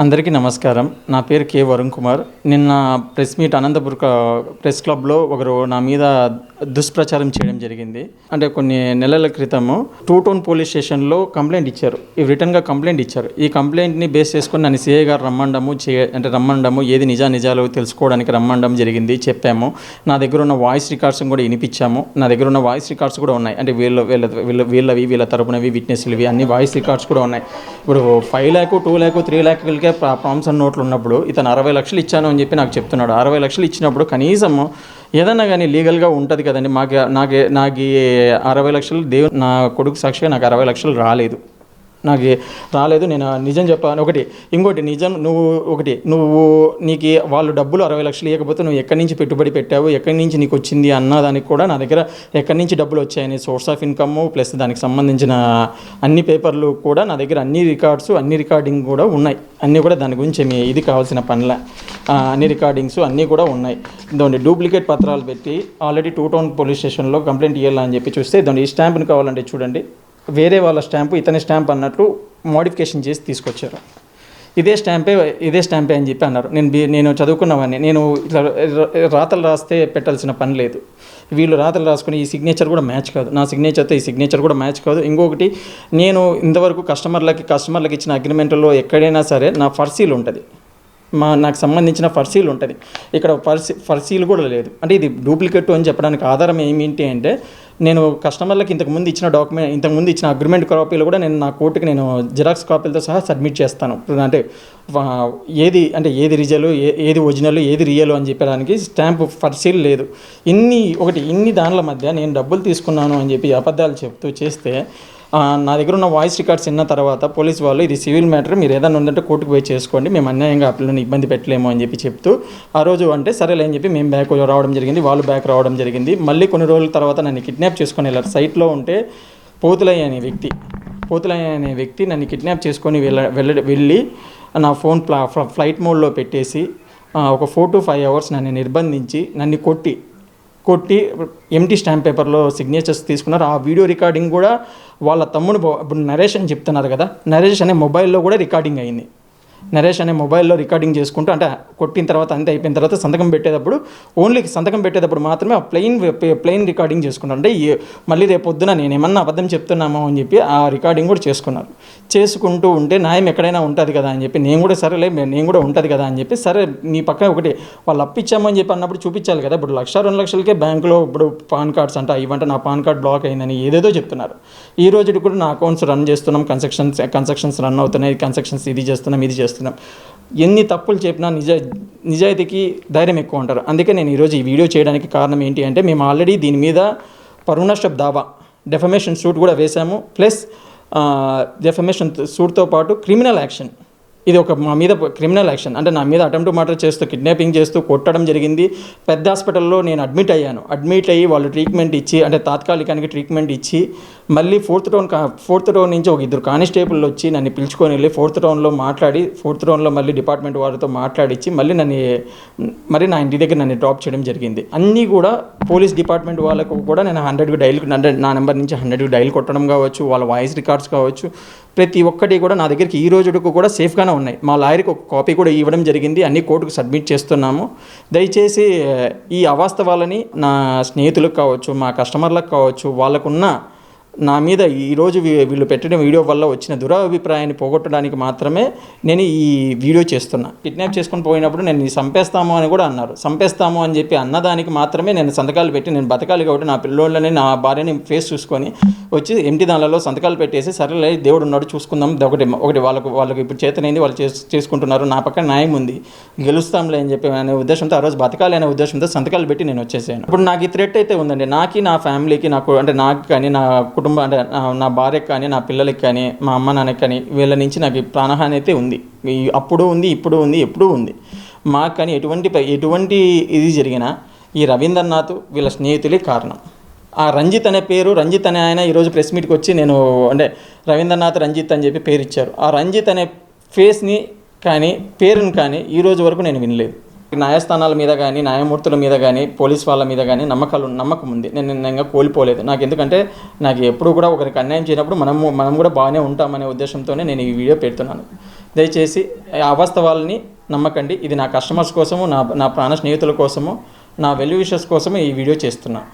అందరికీ నమస్కారం. నా పేరు కే వరుణ్ కుమార్. నిన్న ప్రెస్ మీట్ అనంతపుర ప్రెస్ క్లబ్లో ఒకరు నా మీద దుష్ప్రచారం చేయడం జరిగింది. అంటే కొన్ని నెలల క్రితము టూ టౌన్ పోలీస్ స్టేషన్లో కంప్లైంట్ ఇచ్చారు. ఈ రిటర్న్గా కంప్లైంట్ ఇచ్చారు. ఈ కంప్లైంట్ని బేస్ చేసుకొని నన్ను సిఐ గారు రమ్మండము చే అంటే రమ్మండము ఏది నిజా నిజాలు తెలుసుకోవడానికి రమ్మండం జరిగింది చెప్పాము. నా దగ్గర ఉన్న వాయిస్ రికార్డ్స్ కూడా వినిపించాము. నా దగ్గర ఉన్న వాయిస్ రికార్డ్స్ కూడా ఉన్నాయి. అంటే వీళ్ళ వీళ్ళ వీళ్ళ వీళ్ళవి వీళ్ళ తరపునవి విట్నెస్లవి అన్ని వాయిస్ రికార్డ్స్ కూడా ఉన్నాయి. ఇప్పుడు five lakh two lakh three lakh ల్యాక్లకే ప్రామ్స్ అండ్ నోట్లు ఉన్నప్పుడు ఇతను అరవై లక్షలు ఇచ్చాను అని చెప్పి నాకు చెప్తున్నాడు. అరవై లక్షలు ఇచ్చినప్పుడు కనీసం ఏదన్నా కానీ లీగల్గా ఉంటుంది కదండి. మాకు నాకు నాకు అరవై లక్షలు దేవుడు నా కొడుకు సాక్షిగా నాకు అరవై లక్షలు రాలేదు. నాకు రాలేదు. నేను నిజం చెప్పాను. ఒకటి ఇంకోటి నిజం నువ్వు ఒకటి నువ్వు నీకు వాళ్ళు డబ్బులు అరవై లక్షలు ఇవ్వకపోతే నువ్వు ఎక్కడి నుంచి పెట్టుబడి పెట్టావు? ఎక్కడి నుంచి నీకు వచ్చింది అన్నదానికి కూడా నా దగ్గర ఎక్కడి నుంచి డబ్బులు వచ్చాయని సోర్స్ ఆఫ్ ఇన్కమ్ ప్లస్ దానికి సంబంధించిన అన్ని పేపర్లు కూడా నా దగ్గర అన్ని రికార్డ్స్ అన్ని రికార్డింగ్ కూడా ఉన్నాయి. అన్నీ కూడా దాని గురించి మీ ఇది కావాల్సిన పనుల. అన్ని రికార్డింగ్స్ అన్నీ కూడా ఉన్నాయి. ఇదండి డూప్లికేట్ పత్రాలు పెట్టి ఆల్రెడీ టూ టౌన్ పోలీస్ స్టేషన్లో కంప్లైంట్ ఇవ్వాలని చెప్పి చూస్తే ఇదండి ఈ స్టాంప్ని కావాలంటే చూడండి. వేరే వాళ్ళ స్టాంపు ఇతని స్టాంప్ అన్నట్లు మోడిఫికేషన్ చేసి తీసుకొచ్చారు. ఇదే స్టాంపే ఇదే స్టాంపే అని చెప్పి అన్నారు. నేను నేను చదువుకున్నవాడిని. నేను ఇట్లా రాతలు రాస్తే పెట్టాల్సిన పని లేదు. వీళ్ళు రాతలు రాసుకుని ఈ సిగ్నేచర్ కూడా మ్యాచ్ కాదు. నా సిగ్నేచర్తో ఈ సిగ్నేచర్ కూడా మ్యాచ్ కాదు. ఇంకొకటి నేను ఇంతవరకు కస్టమర్లకి కస్టమర్లకి ఇచ్చిన అగ్రిమెంట్లో ఎక్కడైనా సరే నా ఫర్సీలు ఉంటుంది. మా నాకు సంబంధించిన ఫర్సీలు ఉంటుంది. ఇక్కడ ఫర్సీ ఫర్సీలు కూడా లేదు. అంటే ఇది డూప్లికేట్ అని చెప్పడానికి ఆధారం ఏమిటి అంటే నేను కస్టమర్లకు ఇంతకుముందు ఇచ్చిన డాక్యుమెంట్ ఇంతకుముందు ఇచ్చిన అగ్రిమెంట్ కాపీలు కూడా నేను నా కోర్టుకి నేను జిరాక్స్ కాపీలతో సహా సబ్మిట్ చేస్తాను. అంటే ఏది అంటే ఏది రిజల్ ఏది ఒరిజినల్ ఏది రియల్ అని చెప్పడానికి స్టాంప్ ఫర్సీల్ లేదు. ఇన్ని ఒకటి ఇన్ని దానిల మధ్య నేను డబ్బులు తీసుకున్నాను అని చెప్పి అబద్ధాలు చెప్తూ చేస్తే నా దగ్గర ఉన్న వాయిస్ రికార్డ్స్ విన్న తర్వాత పోలీస్ వాళ్ళు ఇది సివిల్ మ్యాటర్ మీరు ఏదైనా ఉందంటే కోర్టుకు పోయి చేసుకోండి మేము అన్యాయంగా అప్పులను ఇబ్బంది పెట్టలేము అని చెప్పి చెప్తూ ఆ రోజు అంటే సరేలే అని చెప్పి మేము బ్యాక్ రావడం జరిగింది వాళ్ళు బ్యాక్ రావడం జరిగింది. మళ్ళీ కొన్ని రోజుల తర్వాత నన్ను కిడ్నాప్ చేసుకొని వెళ్ళారు. సైట్లో ఉంటే పోతులయ్య అనే వ్యక్తి పోతులయ్య అనే వ్యక్తి నన్ను కిడ్నాప్ చేసుకొని వెళ్ళ వెళ్ళ వెళ్ళి నా ఫోన్ ఫ్లైట్ మోడ్లో పెట్టేసి ఒక ఫోర్ టు ఫైవ్ అవర్స్ నన్ను నిర్బంధించి నన్ను కొట్టి కొట్టి ఎంటీ స్టాంప్ పేపర్లో సిగ్నేచర్స్ తీసుకున్నారు. ఆ వీడియో రికార్డింగ్ కూడా వాళ్ళ తమ్ముడు ఇప్పుడు నరేష్ అని చెప్తున్నారు కదా. నరేష్ అనే మొబైల్లో కూడా రికార్డింగ్ అయింది. నరేష్ అనే మొబైల్లో రికార్డింగ్ చేసుకుంటూ అంటే కొట్టిన తర్వాత అంతే అయిపోయిన తర్వాత సంతకం పెట్టేటప్పుడు ఓన్లీ సంతకం పెట్టేటప్పుడు మాత్రమే ఆ ప్లెయిన్ ప్లెయిన్ రికార్డింగ్ చేసుకున్నాను అంటే మళ్ళీ రేపు పొద్దున నేను ఏమన్నా అబద్ధం చెప్తున్నామో అని చెప్పి ఆ రికార్డింగ్ కూడా చేసుకున్నారు. చేసుకుంటూ ఉంటే న్యాయం ఎక్కడైనా ఉంటుంది కదా అని చెప్పి నేను కూడా సరేలే నేను కూడా ఉంటుంది కదా అని చెప్పి సరే నీ పక్కన ఒకటి వాళ్ళు అప్పిచ్చామని చెప్పి అన్నప్పుడు చూపించాలి కదా ఇప్పుడు లక్ష రెండు లక్షలకే బ్యాంకులో ఇప్పుడు పాన్ కార్డ్స్ అంట ఇవంటే నా పాన్ కార్డ్ బ్లాక్ అయిందని ఏదేదో చెప్తున్నారు. ఈ రోజు కూడా నా అకౌంట్స్ రన్ చేస్తున్నాం కన్స్ట్రక్షన్స్ కన్స్ట్రక్షన్స్ రన్ అవుతున్నాయి కన్స్ట్రక్షన్స్ ఇది చేస్తున్నాం ఇది చేస్తున్నాం. ఎన్ని తప్పులు చెప్పినా నిజ నిజాయితీకి ధైర్యం ఎక్కువ ఉంటారు. అందుకే నేను ఈరోజు ఈ వీడియో చేయడానికి కారణం ఏంటి అంటే మేము ఆల్రెడీ దీని మీద పరుణాష్టప్ దావా డెఫమేషన్ సూట్ కూడా వేశాము. ప్లస్ డెఫమేషన్ సూట్తో పాటు క్రిమినల్ యాక్షన్ ఇది ఒక మా మీద క్రిమినల్ యాక్షన్ అంటే నా మీద అటెంప్ట్ మర్డర్ చేస్తూ కిడ్నాపింగ్ చేస్తూ కొట్టడం జరిగింది. పెద్ద హాస్పిటల్లో నేను అడ్మిట్ అయ్యాను. అడ్మిట్ అయ్యి వాళ్ళు ట్రీట్మెంట్ ఇచ్చి అంటే తాత్కాలికానికి ట్రీట్మెంట్ ఇచ్చి మళ్ళీ ఫోర్త్ టౌన్ ఫోర్త్ టౌన్ నుంచి ఒక ఇద్దరు కానిస్టేబుల్ వచ్చి నన్ను పిలుచుకొని వెళ్ళి ఫోర్త్ టౌన్లో మాట్లాడి ఫోర్త్ టౌన్లో మళ్ళీ డిపార్ట్మెంట్ వారితో మాట్లాడించి మళ్ళీ నన్ను మరి నా ఇంటి దగ్గర నన్ను డ్రాప్ చేయడం జరిగింది. అన్నీ కూడా పోలీస్ డిపార్ట్మెంట్ వాళ్ళకు కూడా నేను హండ్రెడ్కి డైల్ హండ్రెడ్ నా నెంబర్ నుంచి హండ్రెడ్కి డైల్ కొట్టడం కావచ్చు వాళ్ళ వాయిస్ రికార్డ్స్ కావచ్చు ప్రతి ఒక్కటి కూడా నా దగ్గరికి ఈ రోజుకు కూడా సేఫ్గానే ఉన్నాయి. మా లాయర్కి ఒక కాపీ కూడా ఇవ్వడం జరిగింది. అన్ని కోర్టుకు సబ్మిట్ చేస్తున్నాము. దయచేసి ఈ అవాస్తవాలని నా స్నేహితులకు కావచ్చు మా కస్టమర్లకు కావచ్చు వాళ్ళకున్న నా మీద ఈరోజు వీ- వీళ్ళు పెట్టిన వీడియో వల్ల వచ్చిన దురాభిప్రాయాన్ని పోగొట్టడానికి మాత్రమే నేను ఈ వీడియో చేస్తున్నా. కిడ్నాప్ చేసుకొని పోయినప్పుడు నేను చంపేస్తాము అని కూడా అన్నారు. చంపేస్తాము అని చెప్పి అన్నదానికి మాత్రమే నేను సంతకాలు పెట్టి నేను బతకాలి కాబట్టి నా పిల్లోళ్ళని నా భార్యని ఫేస్ చూసుకొని వచ్చి ఎంటి దానిలో సంతకాలు పెట్టేసి సరేలే దేవుడు ఉన్నాడు చూసుకుందాం. ఒకటి ఒకటి వాళ్ళకు వాళ్ళకి ఇప్పుడు చేతనైంది వాళ్ళు చేసుకుంటున్నారు. నా పక్కన న్యాయం ఉంది. గెలుస్తాంలే అని చెప్పి అనే ఉద్దేశంతో ఆ రోజు బతకాలి అనే ఉద్దేశంతో సంతకాలు పెట్టి నేను వచ్చేసాను. ఇప్పుడు నాకు ఈ థ్రెట్ అయితే ఉందండి. నాకి నా ఫ్యామిలీకి నాకు అంటే నాకు కానీ నా కుటుంబం అంటే నా- భార్యకి కానీ నా పిల్లలకి కానీ మా అమ్మ నాన్నకి కానీ వీళ్ళ నుంచి నాకు ప్రాణహాని అయితే ఉంది. ఈ అప్పుడు ఉంది ఇప్పుడు ఉంది ఎప్పుడూ ఉంది. మాకు కానీ ఎటువంటి ఎటువంటి ఇది జరిగినా ఈ రవీంద్రనాథ్ వీళ్ళ స్నేహితులే కారణం. ఆ రంజిత్ అనే పేరు రంజిత్ అనే ఆయన ఈరోజు ప్రెస్ మీట్కి వచ్చి నేను అంటే రవీంద్రనాథ్ రంజిత్ అని చెప్పి పేరు ఇచ్చారు. ఆ రంజిత్ అనే ఫేస్ని కానీ పేరుని కానీ ఈ రోజు వరకు నేను వినలేదు. న్యాయస్థానాల మీద కానీ న్యాయమూర్తుల మీద కానీ పోలీస్ వాళ్ళ మీద కానీ నమ్మకాలు నమ్మకం ఉంది. నేను నిన్నగా కోల్పోలేదు. నాకు ఎందుకంటే నాకు ఎప్పుడు కూడా ఒకరికి అన్యాయం చేయనప్పుడు మనము మనం కూడా బాగానే ఉంటామనే ఉద్దేశంతోనే నేను ఈ వీడియో పెడుతున్నాను. దయచేసి ఆ అవాస్తవాలని నమ్మకండి. ఇది నా కస్టమర్స్ కోసము నా నా ప్రాణ స్నేహితుల కోసము నా వెల్యూ విషెస్ కోసము ఈ వీడియో చేస్తున్నాను